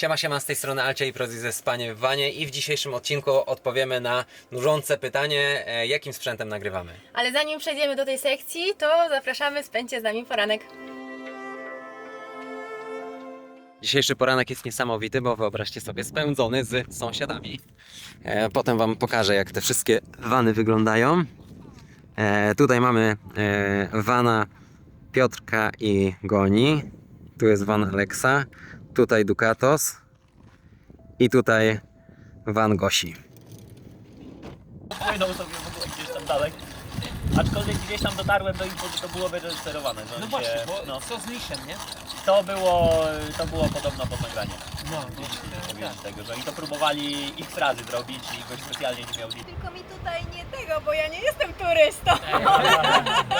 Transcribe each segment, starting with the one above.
Siema, siema, z tej strony Alcia i Prozi ze Spanie w Wanie i w dzisiejszym odcinku odpowiemy na nużące pytanie, e, jakim sprzętem nagrywamy. Ale zanim przejdziemy do tej sekcji, to zapraszamy, spędźcie z nami poranek. Dzisiejszy poranek jest niesamowity, bo wyobraźcie sobie spędzony z sąsiadami. E, potem Wam pokażę, jak te wszystkie wany wyglądają. E, tutaj mamy wana Piotrka i Goni. Tu jest van Alexa. Tutaj Ducatos. I tutaj van Gosi. Płynął sobie w ogóle gdzieś tam dalej. Aczkolwiek gdzieś tam dotarłem do info, że to było wyreżyserowane. Że No właśnie, bo no, co z lisem, nie? to, było, to było podobno pod nagranie. No, Mówiłem z tego, że oni to próbowali ich frazy zrobić i goś specjalnie nie miał. Tylko mi tutaj nie tego, bo ja nie jestem turystą.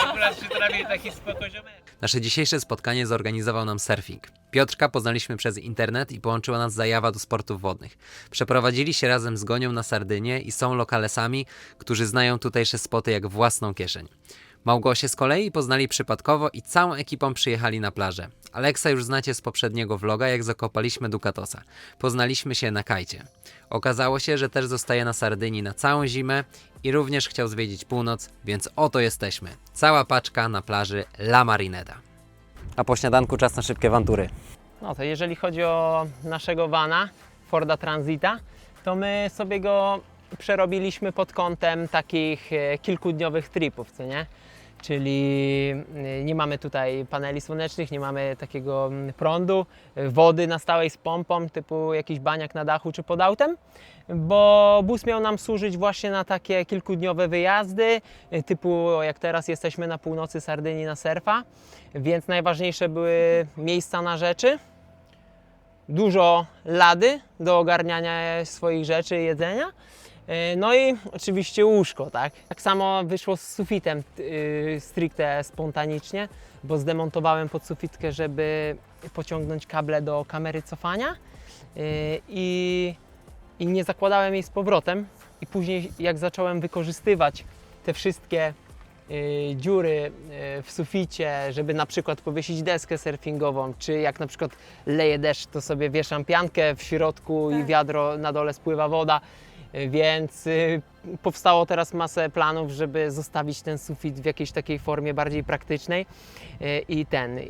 Akurat się trafił taki spoko ziomek. Nasze dzisiejsze spotkanie zorganizował nam surfing. Piotrka poznaliśmy przez internet i połączyła nas zajawa do sportów wodnych. Przeprowadzili się razem z Gonią na Sardynię i są lokalesami, którzy znają tutejsze spoty jak własną kieszeń. Małgosię z kolei poznali przypadkowo i całą ekipą przyjechali na plażę. Aleksa już znacie z poprzedniego vloga, jak zakopaliśmy Dukatosa. Poznaliśmy się na kajcie. Okazało się, że też zostaje na Sardynii na całą zimę i również chciał zwiedzić północ, więc oto jesteśmy. Cała paczka na plaży La Marineta. A po śniadanku czas na szybkie awantury. No to jeżeli chodzi o naszego vana, Forda Transita, to my sobie go przerobiliśmy pod kątem takich e, kilkudniowych tripów, co nie? Czyli e, nie mamy tutaj paneli słonecznych, nie mamy takiego mm, prądu, wody na stałej z pompą, typu jakiś baniak na dachu czy pod autem, bo bus miał nam służyć właśnie na takie kilkudniowe wyjazdy, e, typu jak teraz jesteśmy na północy Sardynii na surfa, więc najważniejsze były miejsca na rzeczy, dużo lady do ogarniania swoich rzeczy jedzenia. E, No i oczywiście łóżko, tak? Tak samo wyszło z sufitem yy, stricte spontanicznie, bo zdemontowałem pod sufitkę, żeby pociągnąć kable do kamery cofania yy, i, i nie zakładałem jej z powrotem. I później jak zacząłem wykorzystywać te wszystkie y, dziury y, w suficie, żeby na przykład powiesić deskę surfingową, czy jak na przykład leje deszcz, to sobie wieszam piankę w środku i Tak. wiadro na dole spływa woda. Więc y, powstało teraz masę planów, żeby zostawić ten sufit w jakiejś takiej formie bardziej praktycznej y, i ten. I,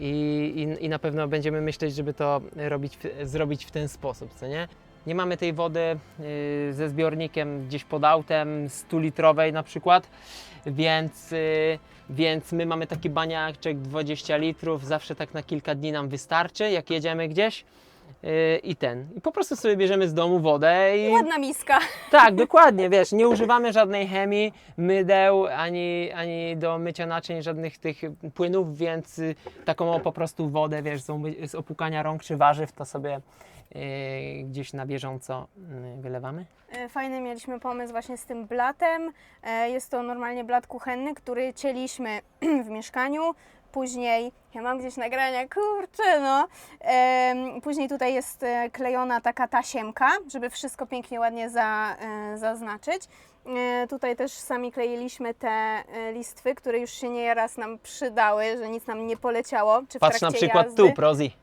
i, i na pewno będziemy myśleć, żeby to robić, zrobić w ten sposób, co nie? Nie mamy tej wody y, ze zbiornikiem gdzieś pod autem, 100-litrowej na przykład, więc, więc my mamy taki baniaczek 20 litrów, zawsze tak na kilka dni nam wystarczy, jak jedziemy gdzieś. Y, I ten. I po prostu sobie bierzemy z domu wodę i. Ładna miska. Tak, dokładnie, wiesz, nie używamy żadnej chemii, mydeł, ani, ani do mycia naczyń żadnych tych płynów, więc y, taką o, po prostu wodę, wiesz, z, umy- z opłukania rąk czy warzyw, to sobie y, gdzieś na bieżąco wylewamy. E, Fajny mieliśmy pomysł właśnie z tym blatem. E, Jest to normalnie blat kuchenny, który cieliśmy w mieszkaniu. Później, ja mam gdzieś nagrania, kurczę no. Później tutaj jest e, klejona taka tasiemka, żeby wszystko pięknie, ładnie za, e, zaznaczyć. E, Tutaj też sami kleiliśmy te listwy, które już się nieraz nam przydały, że nic nam nie poleciało. Czy w Patrz na przykład jazdy. tu, Prozi.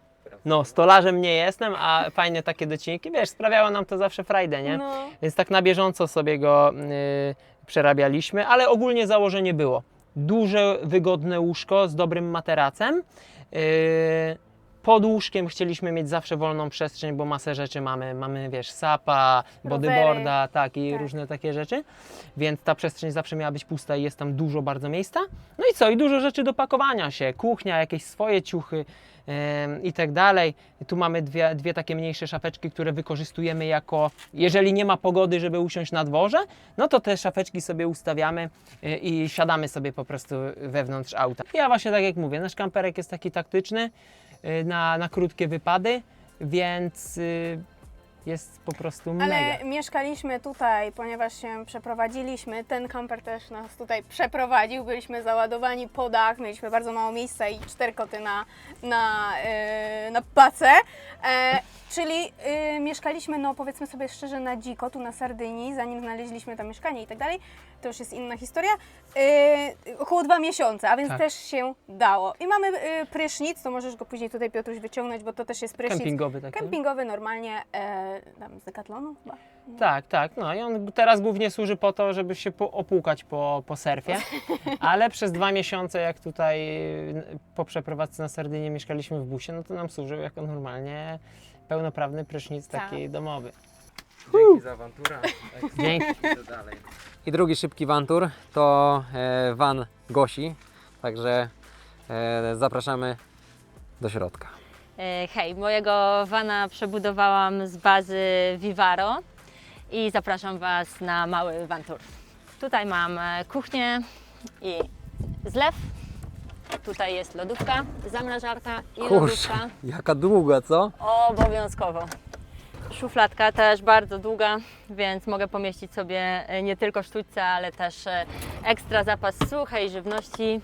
No, stolarzem nie jestem, a fajne takie docinki, wiesz, sprawiało nam to zawsze frajdę, nie? No. Więc tak na bieżąco sobie go y, przerabialiśmy, ale ogólnie założenie było. Duże, wygodne łóżko z dobrym materacem. Y, pod łóżkiem chcieliśmy mieć zawsze wolną przestrzeń, bo masę rzeczy mamy. Mamy, wiesz, sapa, bodyboarda, tak, i Tak. różne takie rzeczy. Więc ta przestrzeń zawsze miała być pusta i jest tam dużo bardzo miejsca. No i co? I dużo rzeczy do pakowania się. Kuchnia, jakieś swoje ciuchy i tak dalej. Tu mamy dwie, dwie takie mniejsze szafeczki, które wykorzystujemy jako, jeżeli nie ma pogody, żeby usiąść na dworze, no to te szafeczki sobie ustawiamy y, i siadamy sobie po prostu wewnątrz auta. Ja właśnie tak jak mówię, nasz kamperek jest taki taktyczny y, na, na krótkie wypady, więc y, jest po prostu Ale mega. mieszkaliśmy tutaj, ponieważ się przeprowadziliśmy. Ten kamper też nas tutaj przeprowadził. Byliśmy załadowani po dach, mieliśmy bardzo mało miejsca i cztery koty na, na, yy, na pacę. E, czyli yy, mieszkaliśmy, no powiedzmy sobie szczerze, na dziko, tu na Sardynii, zanim znaleźliśmy tam mieszkanie i tak dalej. To już jest inna historia. Yy, około dwa miesiące, a więc Tak. też się dało. I mamy yy, prysznic, to możesz go później tutaj Piotruś wyciągnąć, bo to też jest prysznic. Kempingowy taki. Kempingowy normalnie, e, tam z Decathlonu chyba. Tak, tak. No i on teraz głównie służy po to, żeby się po, opłukać po, po surfie, ale przez dwa miesiące, jak tutaj y, po przeprowadzce na Sardynię mieszkaliśmy w busie, no to nam służył jako normalnie pełnoprawny prysznic Tak. taki domowy. Dzięki za awanturę. Dzięki. I drugi szybki wantur to e, van Gosi, także e, zapraszamy do środka. E, Hej, mojego vana przebudowałam z bazy Vivaro i zapraszam Was na mały van tour. Tutaj mam e, kuchnię i zlew. Tutaj jest lodówka, zamrażarka i lodówka. jaka długa, co? Obowiązkowo. Szufladka też bardzo długa, więc mogę pomieścić sobie e, nie tylko sztućce, ale też e, ekstra zapas suchej żywności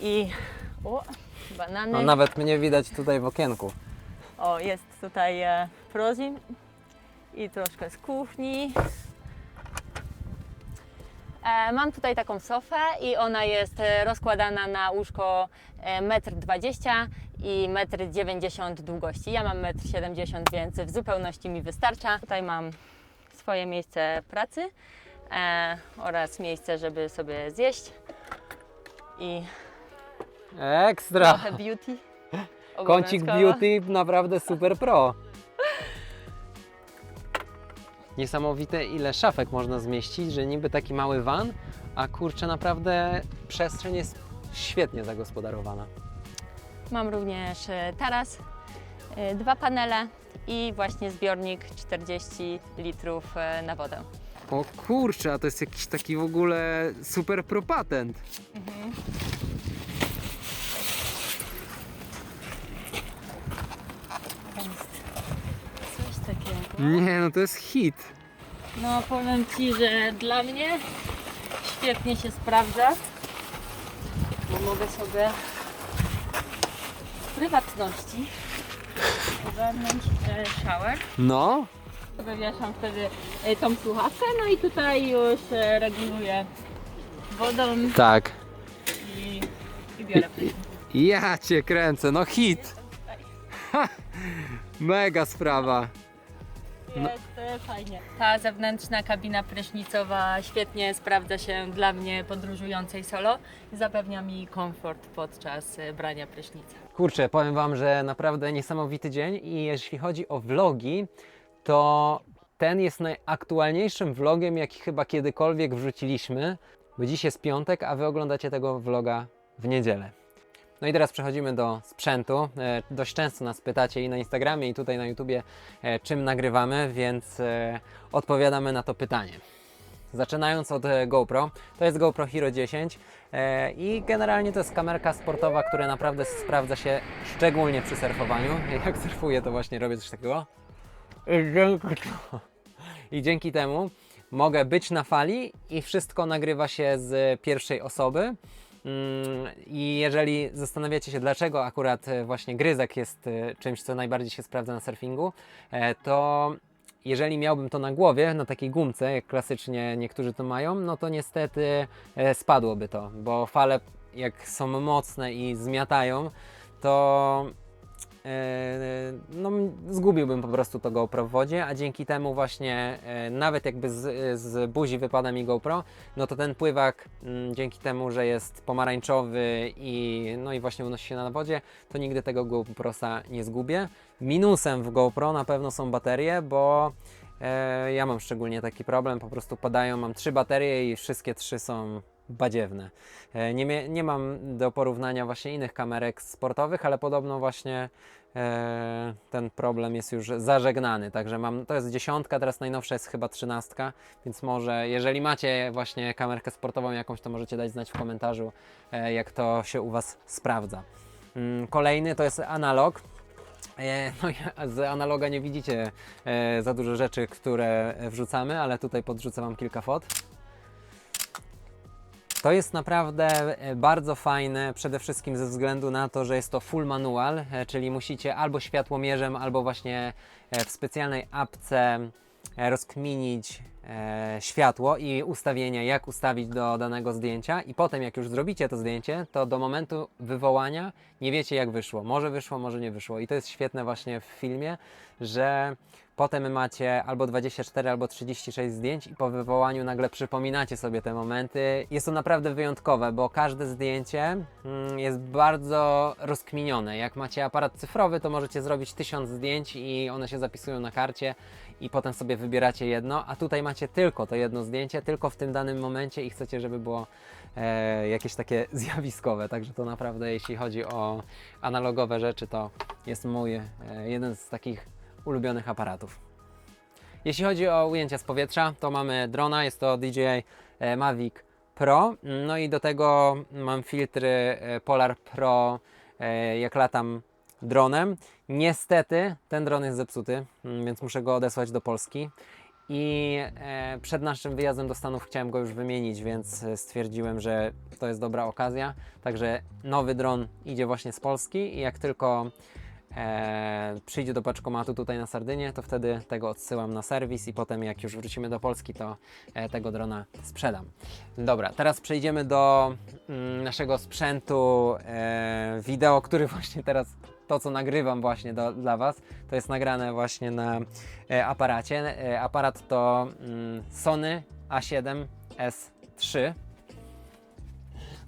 i o, banany. No, nawet mnie widać tutaj w okienku. O, jest tutaj e, prozim i troszkę z kuchni. E, mam tutaj taką sofę i ona jest e, rozkładana na łóżko e, 1,20 m i 1,90 m długości. Ja mam 1,70 m, więc w zupełności mi wystarcza. Tutaj mam swoje miejsce pracy e, oraz miejsce, żeby sobie zjeść i Ekstra! trochę beauty. Kącik obowiązkowo. beauty naprawdę super pro. Niesamowite ile szafek można zmieścić, że niby taki mały van, a kurczę naprawdę przestrzeń jest świetnie zagospodarowana. Mam również e, taras, e, dwa panele i właśnie zbiornik 40 litrów e, na wodę. O kurczę, a to jest jakiś taki w ogóle super pro patent. Coś takiego. Nie, no to jest hit. No powiem Ci, że dla mnie świetnie się sprawdza, bo mogę sobie w prywatności ogarnąć e, shower. No, Wywieszam wtedy e, tą słuchawkę, no i tutaj już e, reguluję wodą tak. i, i biorę prysznic. Ja cię kręcę, no hit. Mega sprawa. Jest e, fajnie. Ta zewnętrzna kabina prysznicowa świetnie sprawdza się dla mnie podróżującej solo i zapewnia mi komfort podczas e, brania prysznica. Kurczę, powiem Wam, że naprawdę niesamowity dzień i jeśli chodzi o vlogi, to ten jest najaktualniejszym vlogiem, jaki chyba kiedykolwiek wrzuciliśmy, bo dziś jest piątek, a Wy oglądacie tego vloga w niedzielę. No i teraz przechodzimy do sprzętu. E, dość często nas pytacie i na Instagramie, i tutaj na YouTubie, e, czym nagrywamy, więc e, odpowiadamy na to pytanie. Zaczynając od GoPro, to jest GoPro Hero 10 e, i generalnie to jest kamerka sportowa, która naprawdę sprawdza się szczególnie przy surfowaniu. Jak surfuję, to właśnie robię coś takiego. I dzięki temu mogę być na fali i wszystko nagrywa się z pierwszej osoby. I jeżeli zastanawiacie się, dlaczego akurat e, właśnie gryzek jest e, czymś, co najbardziej się sprawdza na surfingu, e, to jeżeli miałbym to na głowie, na takiej gumce, jak klasycznie niektórzy to mają, no to niestety spadłoby to, bo fale jak są mocne i zmiatają, to no, zgubiłbym po prostu to GoPro w wodzie, a dzięki temu właśnie e, nawet jakby z, z buzi wypada mi GoPro, no to ten pływak mm, dzięki temu, że jest pomarańczowy i no i właśnie unosi się na wodzie, to nigdy tego GoProsa nie zgubię. Minusem w GoPro na pewno są baterie, bo e, ja mam szczególnie taki problem, po prostu padają, mam trzy baterie i wszystkie trzy są badziewne. E, nie, nie mam do porównania właśnie innych kamerek sportowych, ale podobno właśnie e, ten problem jest już zażegnany, także mam, to jest dziesiątka, teraz najnowsza jest chyba trzynastka, więc może jeżeli macie właśnie kamerkę sportową jakąś, to możecie dać znać w komentarzu, e, jak to się u Was sprawdza. Mm, Kolejny to jest analog. E, No z analoga nie widzicie e, za dużo rzeczy, które wrzucamy, ale tutaj podrzucę Wam kilka fot. To jest naprawdę e, bardzo fajne, przede wszystkim ze względu na to, że jest to full manual, e, czyli musicie albo światłomierzem, albo właśnie e, w specjalnej apce rozkminić e, światło i ustawienia, jak ustawić do danego zdjęcia. I potem, jak już zrobicie to zdjęcie, to do momentu wywołania nie wiecie, jak wyszło. Może wyszło, może nie wyszło. I to jest świetne właśnie w filmie, że potem macie albo 24, albo 36 zdjęć i po wywołaniu nagle przypominacie sobie te momenty. Jest to naprawdę wyjątkowe, bo każde zdjęcie mm, jest bardzo rozkminione. Jak macie aparat cyfrowy, to możecie zrobić tysiąc zdjęć i one się zapisują na karcie i potem sobie wybieracie jedno, a tutaj macie tylko to jedno zdjęcie, tylko w tym danym momencie i chcecie, żeby było e, jakieś takie zjawiskowe. Także to naprawdę, jeśli chodzi o analogowe rzeczy, to jest mój e, jeden z takich ulubionych aparatów. Jeśli chodzi o ujęcia z powietrza, to mamy drona, jest to DJI e, Mavic Pro. No i do tego mam filtry e, Polar Pro, e, jak latam dronem. Niestety ten dron jest zepsuty, mm, więc muszę go odesłać do Polski. I e, przed naszym wyjazdem do Stanów chciałem go już wymienić, więc e, stwierdziłem, że to jest dobra okazja. Także nowy dron idzie właśnie z Polski i jak tylko e, przyjdzie do paczkomatu tutaj na Sardynię, to wtedy tego odsyłam na serwis i potem jak już wrócimy do Polski, to e, tego drona sprzedam. Dobra, teraz przejdziemy do mm, naszego sprzętu e, wideo, który właśnie teraz, to co nagrywam właśnie do, dla Was, to jest nagrane właśnie na e, aparacie. E, aparat to mm, Sony A7S3.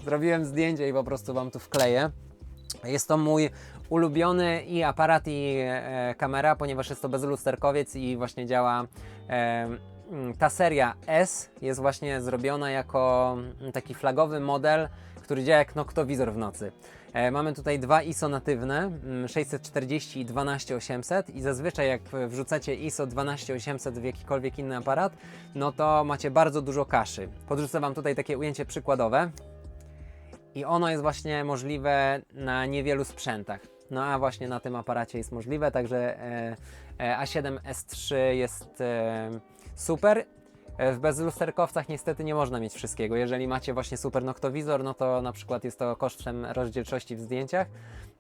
Zrobiłem zdjęcie i po prostu Wam tu wkleję. Jest to mój ulubiony i aparat, i e, kamera, ponieważ jest to bezlusterkowiec i właśnie działa. E, mm, ta seria S jest właśnie zrobiona jako mm, taki flagowy model, który działa jak noktowizor w nocy. E, mamy tutaj dwa ISO natywne, mm, 640 i 12800 i zazwyczaj jak wrzucacie ISO 12800 w jakikolwiek inny aparat, no to macie bardzo dużo kaszy. Podrzucę Wam tutaj takie ujęcie przykładowe. I ono jest właśnie możliwe na niewielu sprzętach. No a właśnie na tym aparacie jest możliwe, także e, e, A7S3 jest super. E, W bezlusterkowcach niestety nie można mieć wszystkiego. Jeżeli macie właśnie super noktowizor, no to na przykład jest to kosztem rozdzielczości w zdjęciach,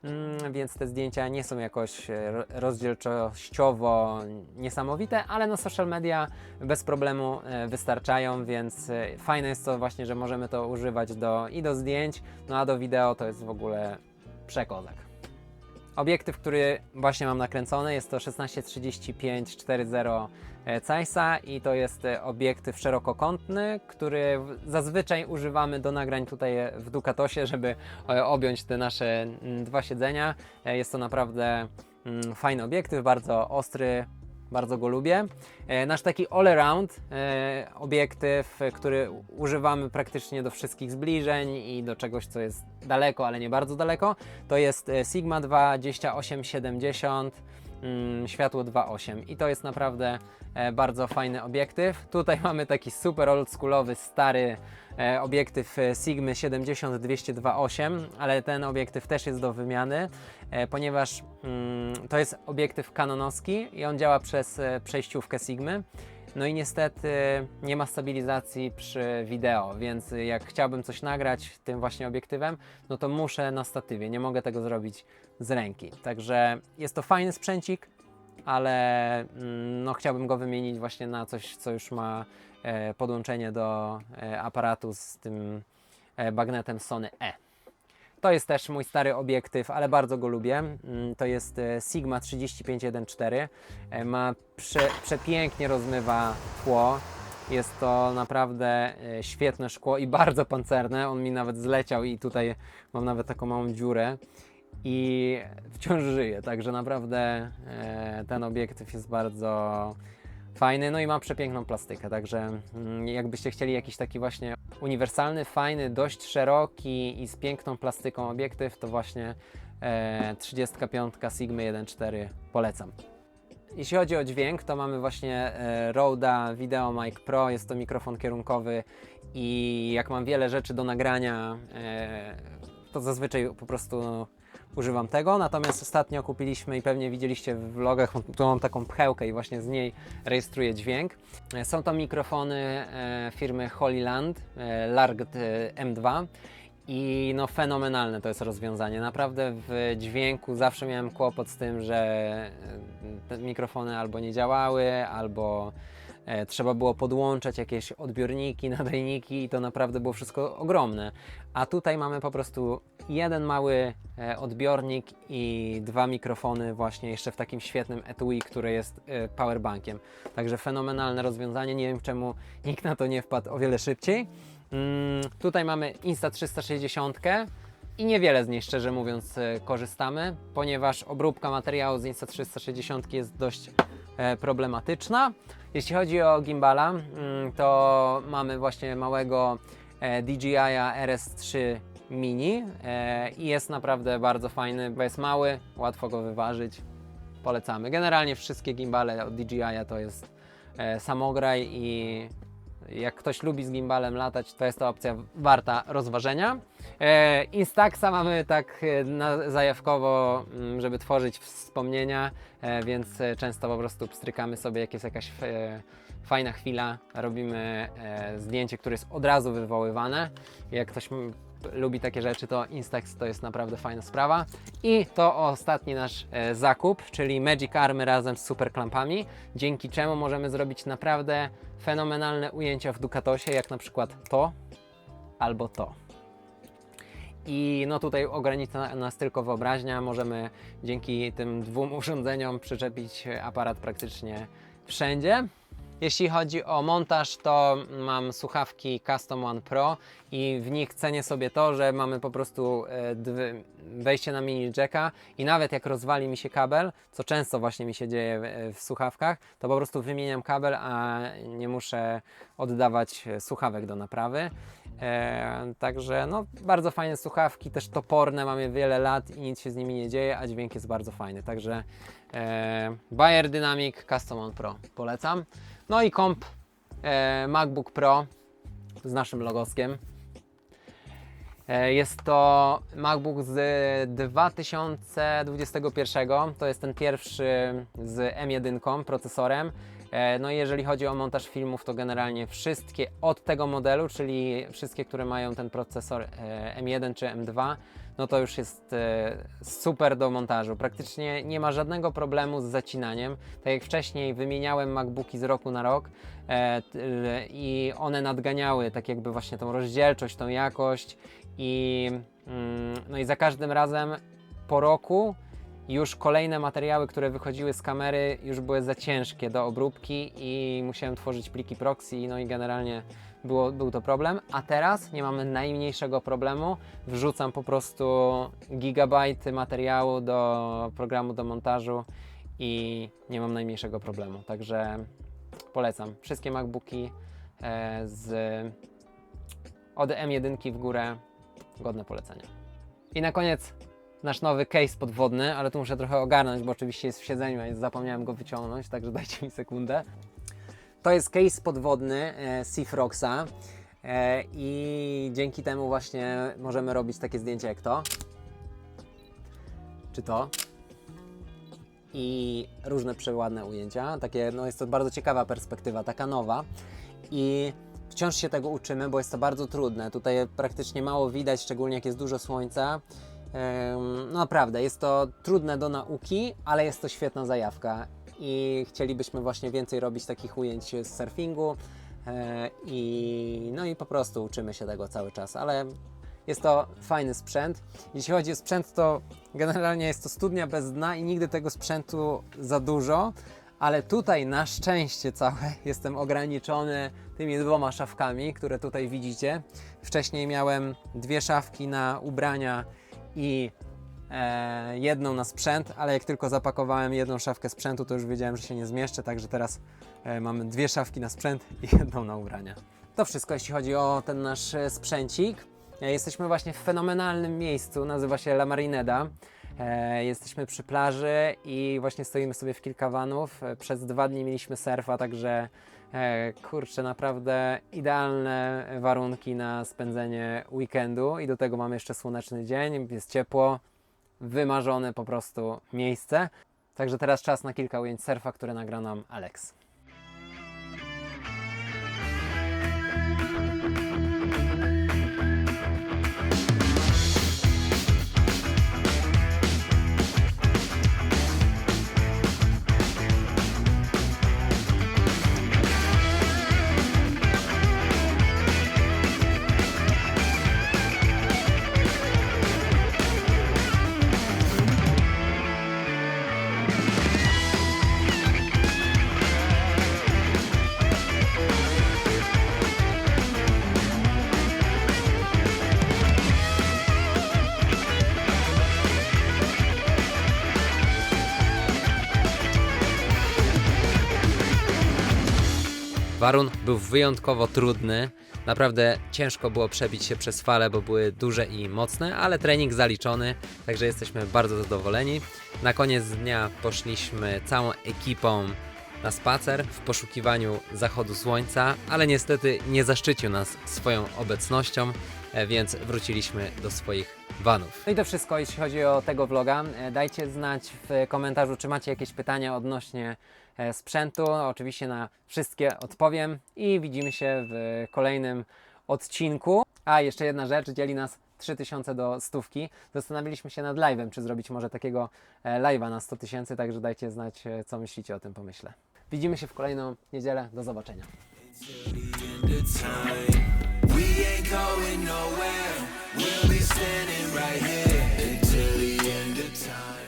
mm, więc te zdjęcia nie są jakoś e, ro- rozdzielczościowo niesamowite, ale na social media bez problemu e, wystarczają, więc fajne jest to właśnie, że możemy to używać do, i do zdjęć, no a do wideo to jest w ogóle przekozak. Obiektyw, który właśnie mam nakręcony jest to 1635 4.0 e, Zeissa i to jest e, obiektyw szerokokątny, który zazwyczaj używamy do nagrań tutaj e, w Ducatosie, żeby e, objąć te nasze mm, dwa siedzenia. Jest to naprawdę mm, fajny obiektyw, bardzo ostry, bardzo go lubię. Nasz taki all-around obiektyw, który używamy praktycznie do wszystkich zbliżeń i do czegoś, co jest daleko, ale nie bardzo daleko, to jest Sigma 2 2870 mm, światło 2.8 i to jest naprawdę e, bardzo fajny obiektyw. Tutaj mamy taki super oldschoolowy, stary e, obiektyw e, Sigmy 70-202.8, ale ten obiektyw też jest do wymiany, ponieważ mm, to jest obiektyw kanonowski i on działa przez przejściówkę Sigmy. No i niestety nie ma stabilizacji przy wideo, więc jak chciałbym coś nagrać tym właśnie obiektywem, no to muszę na statywie, nie mogę tego zrobić z ręki. Także jest to fajny sprzęcik, ale mm, no, chciałbym go wymienić właśnie na coś, co już ma e, podłączenie do e, aparatu z tym e, bagnetem Sony E. To jest też mój stary obiektyw, ale bardzo go lubię. Mm, To jest e, Sigma 3514. E, Ma prze, przepięknie rozmywa tło. Jest to naprawdę e, świetne szkło i bardzo pancerne. On mi nawet zleciał i tutaj mam nawet taką małą dziurę i wciąż żyje, także naprawdę ten obiektyw jest bardzo fajny, no i ma przepiękną plastykę, także mm, jakbyście chcieli jakiś taki właśnie uniwersalny, fajny, dość szeroki i z piękną plastyką obiektyw, to właśnie e, 35 Sigma 1.4 polecam. Jeśli chodzi o dźwięk, to mamy właśnie e, Rode'a Video Mic Pro, jest to mikrofon kierunkowy i jak mam wiele rzeczy do nagrania, e, to zazwyczaj po prostu używam tego, natomiast ostatnio kupiliśmy i pewnie widzieliście w vlogach, tu mam taką pchełkę i właśnie z niej rejestruję dźwięk. E, Są to mikrofony e, firmy Holyland e, Largt e, M2 i no fenomenalne to jest rozwiązanie. Naprawdę w dźwięku zawsze miałem kłopot z tym, że te mikrofony albo nie działały, albo trzeba było podłączać jakieś odbiorniki, nadajniki i to naprawdę było wszystko ogromne. A tutaj mamy po prostu jeden mały e, odbiornik i dwa mikrofony właśnie jeszcze w takim świetnym etui, które jest e, powerbankiem. Także fenomenalne rozwiązanie. Nie wiem czemu nikt na to nie wpadł o wiele szybciej. Mm, tutaj mamy Insta360 i niewiele z niej szczerze mówiąc e, korzystamy, ponieważ obróbka materiału z Insta360 jest dość e, problematyczna. Jeśli chodzi o gimbala, mm, to mamy właśnie małego e, DJI RS3 Mini e, i jest naprawdę bardzo fajny, bo jest mały, łatwo go wyważyć. Polecamy. Generalnie wszystkie gimbale od DJI to jest e, samograj i jak ktoś lubi z gimbalem latać, to jest to opcja warta rozważenia. E, Instaxa mamy tak e, na, zajawkowo, mm, żeby tworzyć wspomnienia, e, więc często po prostu pstrykamy sobie, jak jest jakaś fajna chwila, robimy zdjęcie, które jest od razu wywoływane. Jak ktoś lubi takie rzeczy, to Instax to jest naprawdę fajna sprawa. I to ostatni nasz e, zakup, czyli Magic Army razem z super klampami, dzięki czemu możemy zrobić naprawdę fenomenalne ujęcia w Ducatosie, jak na przykład to albo to. I no tutaj ogranicza nas tylko wyobraźnia. Możemy dzięki tym dwóm urządzeniom przyczepić aparat praktycznie wszędzie. Jeśli chodzi o montaż, to mam słuchawki Custom One Pro i w nich cenię sobie to, że mamy po prostu e, wejście na mini jacka i nawet jak rozwali mi się kabel, co często właśnie mi się dzieje w, słuchawkach, to po prostu wymieniam kabel, a nie muszę oddawać e, słuchawek do naprawy. E, także no, bardzo fajne słuchawki, też toporne, mamy wiele lat i nic się z nimi nie dzieje, a dźwięk jest bardzo fajny. Także Bayer Dynamic Custom One Pro polecam. No i komp MacBook Pro z naszym logoskiem. E, Jest to MacBook z 2021. To jest ten pierwszy z M1 procesorem. E, No i jeżeli chodzi o montaż filmów, to generalnie wszystkie od tego modelu, czyli wszystkie, które mają ten procesor e, M1 czy M2, no to już jest super do montażu. Praktycznie nie ma żadnego problemu z zacinaniem. Tak jak wcześniej wymieniałem MacBooki z roku na rok i one nadganiały tak jakby właśnie tą rozdzielczość, tą jakość i mm, no i za każdym razem po roku już kolejne materiały, które wychodziły z kamery, już były za ciężkie do obróbki i musiałem tworzyć pliki proxy, no i generalnie było, był to problem. A teraz nie mamy najmniejszego problemu. Wrzucam po prostu gigabajty materiału do programu do montażu i nie mam najmniejszego problemu. Także polecam. Wszystkie MacBooki e, z od M1 w górę godne polecenia. I na koniec nasz nowy case podwodny, ale tu muszę trochę ogarnąć, bo oczywiście jest w siedzeniu, a zapomniałem go wyciągnąć, także dajcie mi sekundę. To jest case podwodny e, Seafroxa e, i dzięki temu właśnie możemy robić takie zdjęcia jak to, czy to i różne przeładne ujęcia. Takie, no jest to bardzo ciekawa perspektywa, taka nowa i wciąż się tego uczymy, bo jest to bardzo trudne. Tutaj praktycznie mało widać, szczególnie jak jest dużo słońca. No naprawdę, jest to trudne do nauki, ale jest to świetna zajawka i chcielibyśmy właśnie więcej robić takich ujęć z surfingu e, i no i po prostu uczymy się tego cały czas, ale jest to fajny sprzęt. Jeśli chodzi o sprzęt, to generalnie jest to studnia bez dna i nigdy tego sprzętu za dużo, ale tutaj na szczęście całe jestem ograniczony tymi dwoma szafkami, które tutaj widzicie. Wcześniej miałem dwie szafki na ubrania i e, jedną na sprzęt, ale jak tylko zapakowałem jedną szafkę sprzętu, to już wiedziałem, że się nie zmieszczę, także teraz e, mamy dwie szafki na sprzęt i jedną na ubrania. To wszystko, jeśli chodzi o ten nasz e, sprzęcik. E, Jesteśmy właśnie w fenomenalnym miejscu, nazywa się La Marineda. E, jesteśmy przy plaży i właśnie stoimy sobie w kilka vanów. E, Przez dwa dni mieliśmy surfa, także e, kurczę, naprawdę idealne warunki na spędzenie weekendu i do tego mamy jeszcze słoneczny dzień, jest ciepło, wymarzone po prostu miejsce. Także teraz czas na kilka ujęć surfa, które nagra nam Alex. Warun był wyjątkowo trudny. Naprawdę ciężko było przebić się przez fale, bo były duże i mocne, ale trening zaliczony, także jesteśmy bardzo zadowoleni. Na koniec dnia poszliśmy całą ekipą na spacer w poszukiwaniu zachodu słońca, ale niestety nie zaszczycił nas swoją obecnością, e, więc wróciliśmy do swoich vanów. No i to wszystko, jeśli chodzi o tego vloga. E, Dajcie znać w komentarzu, czy macie jakieś pytania odnośnie E, sprzętu. Oczywiście na wszystkie odpowiem i widzimy się w kolejnym odcinku. A jeszcze jedna rzecz dzieli nas 3000 do stówki. Zastanawialiśmy się nad live'em, czy zrobić może takiego e, live'a na 100 tysięcy, także dajcie znać, e, co myślicie o tym pomyśle. Widzimy się w kolejną niedzielę. Do zobaczenia. time.